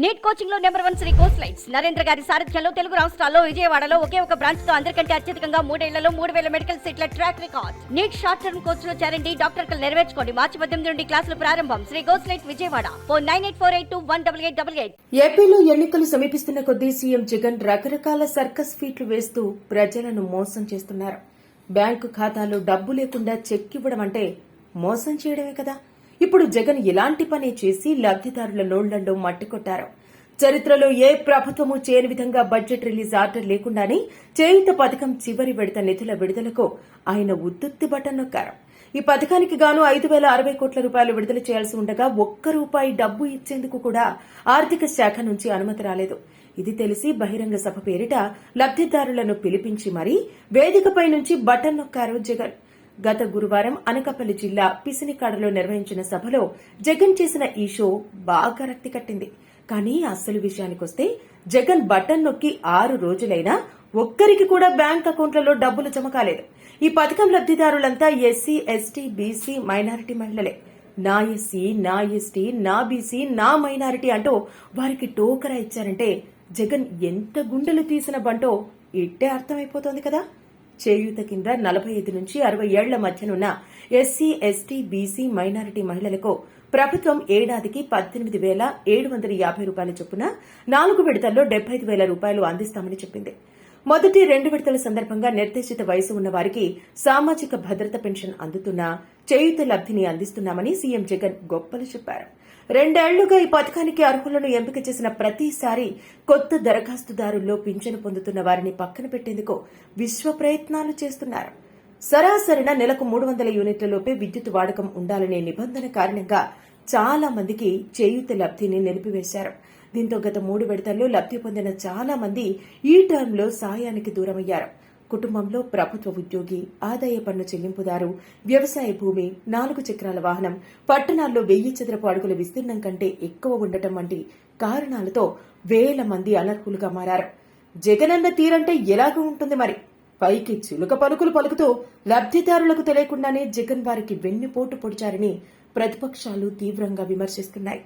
Neat కోచింగ్లో number one Sri course lights. Narendra garu సారథ్యంలో తెలుగు రాష్ట్రాల్లో విజయవాడలో ఒకే ఒక బ్రాంచ్తో అందరికంటే అత్యధికంగా మూడేళ్ళలో మూడు వేల మెడికల్ సీట్ల track record. NEET short term కోర్స్లో చేరండి డాక్టర్ కలు నెరవేర్చుకోండి. మార్చి పద్దెనిమిది నుండి క్లాసులు ప్రారంభం. Sri course light Vijayawada. Four nine eight four eight two one double eight double eight. ఏపీలో ఎన్నికలు సమీపిస్తున్న కొద్దీ సీఎం జగన్ రకరకాల సర్కస్ ఫీట్లు వేస్తూ ప్రజలను మోసం చేస్తున్నారు. బ్యాంకు ఖాతాలో డబ్బు లేకుండా చెక్ ఇవ్వడం అంటే మోసం చేయడమే కదా? ఇప్పుడు జగన్ ఇలాంటి పని చేసి లబ్దిదారుల నోళ్ళలో మట్టి కొట్టారు చరిత్రలో ఏ ప్రభుత్వము చేయని విధంగా బడ్జెట్ రిలీజ్ ఆర్డర్ లేకుండానే చేయుత పథకం చివరి విడత నిధుల విడుదలకు ఆయన ఉత్తుత్తి బటన్ నొక్కారు. ఈ పథకానికి గాను ఐదు వేల అరవై కోట్ల రూపాయలు విడుదల చేయాల్సి ఉండగా ఒక్క రూపాయి డబ్బు ఇచ్చేందుకు కూడా ఆర్థిక శాఖ నుంచి అనుమతి రాలేదు. ఇది తెలిసి బహిరంగ సభ పేరిట లబ్దిదారులను పిలిపించి మరీ వేదికపై నుంచి బటన్ నొక్కారు జగన్. గత గురువారం అనకాపల్లి జిల్లా పిసినికాడలో నిర్వహించిన సభలో జగన్ చేసిన ఈ షో బాగా రక్తి కట్టింది. కానీ అసలు విషయానికొస్తే జగన్ బటన్ నొక్కి ఆరు రోజులైనా ఒక్కరికి కూడా బ్యాంక్ అకౌంట్లలో డబ్బులు జమ కాలేదు. ఈ పథకం లబ్దిదారులంతా ఎస్సీ ఎస్టీ బీసీ మైనారిటీ మహిళలే. నా ఎస్సీ నా ఎస్టీ నా బీసీ నా మైనారిటీ అంటూ వారికి టోకరా ఇచ్చారంటే జగన్ ఎంత గుండెలు తీసిన బంటో ఇట్టే అర్థమైపోతోంది కదా. చేయూత కింద నలభై ఐదు నుంచి అరవై ఏళ్ళ మధ్యనున్న ఎస్సీ ఎస్టీ బీసీ మైనారిటీ మహిళలకు ప్రభుత్వం ఏడాదికి పద్దెనిమిది వేల ఏడు వందల యాభై రూపాయల చొప్పున నాలుగు విడతల్లో డెబ్బై ఐదు వేల రూపాయలు అందిస్తామని చెప్పింది. మొదటి రెండు విడతల సందర్భంగా నిర్దేశిత వయసు ఉన్న వారికి సామాజిక భద్రత పెన్షన్ అందుతున్నా చేయూత లబ్ధిని అందిస్తున్నామని సీఎం జగన్ గొప్పలు చెప్పారు. రెండేళ్ళుగా ఈ పథకానికి అర్హులను ఎంపిక చేసిన ప్రతిసారి కొత్త దరఖాస్తుదారుల్లో పింఛను పొందుతున్న వారిని పక్కన పెట్టేందుకు విశ్వ ప్రయత్నాలు చేస్తున్నారు. సరాసరిన నెలకు మూడు వందల యూనిట్లలోపే విద్యుత్ వాడకం ఉండాలనే నిబంధన కారణంగా చాలా మందికి చేయూత లబ్ధిని నిలిపివేశారు. దీంతో గత మూడు విడతల్లో లబ్ధి పొందిన చాలా మంది ఈ టర్మ్లో సాయానికి దూరమయ్యారు. కుటుంబంలో ప్రభుత్వ ఉద్యోగి ఆదాయ పన్ను చెల్లింపుదారు వ్యవసాయ భూమి నాలుగు చక్రాల వాహనం పట్టణాల్లో వెయ్యి చదరపు అడుగుల విస్తీర్ణం కంటే ఎక్కువ ఉండటం వంటి కారణాలతో వేల మంది అనర్హులుగా మారారు. జగనన్న తీరంటే ఎలాగూ ఉంటుంది మరి? పైకి చిలుక పలుకులు పలుకుతూ లబ్ధిదారులకు తెలియకుండానే జగన్ వారికి వెన్నుపోటు పొడిచారని ప్రతిపక్షాలు తీవ్రంగా విమర్శిస్తున్నాయి.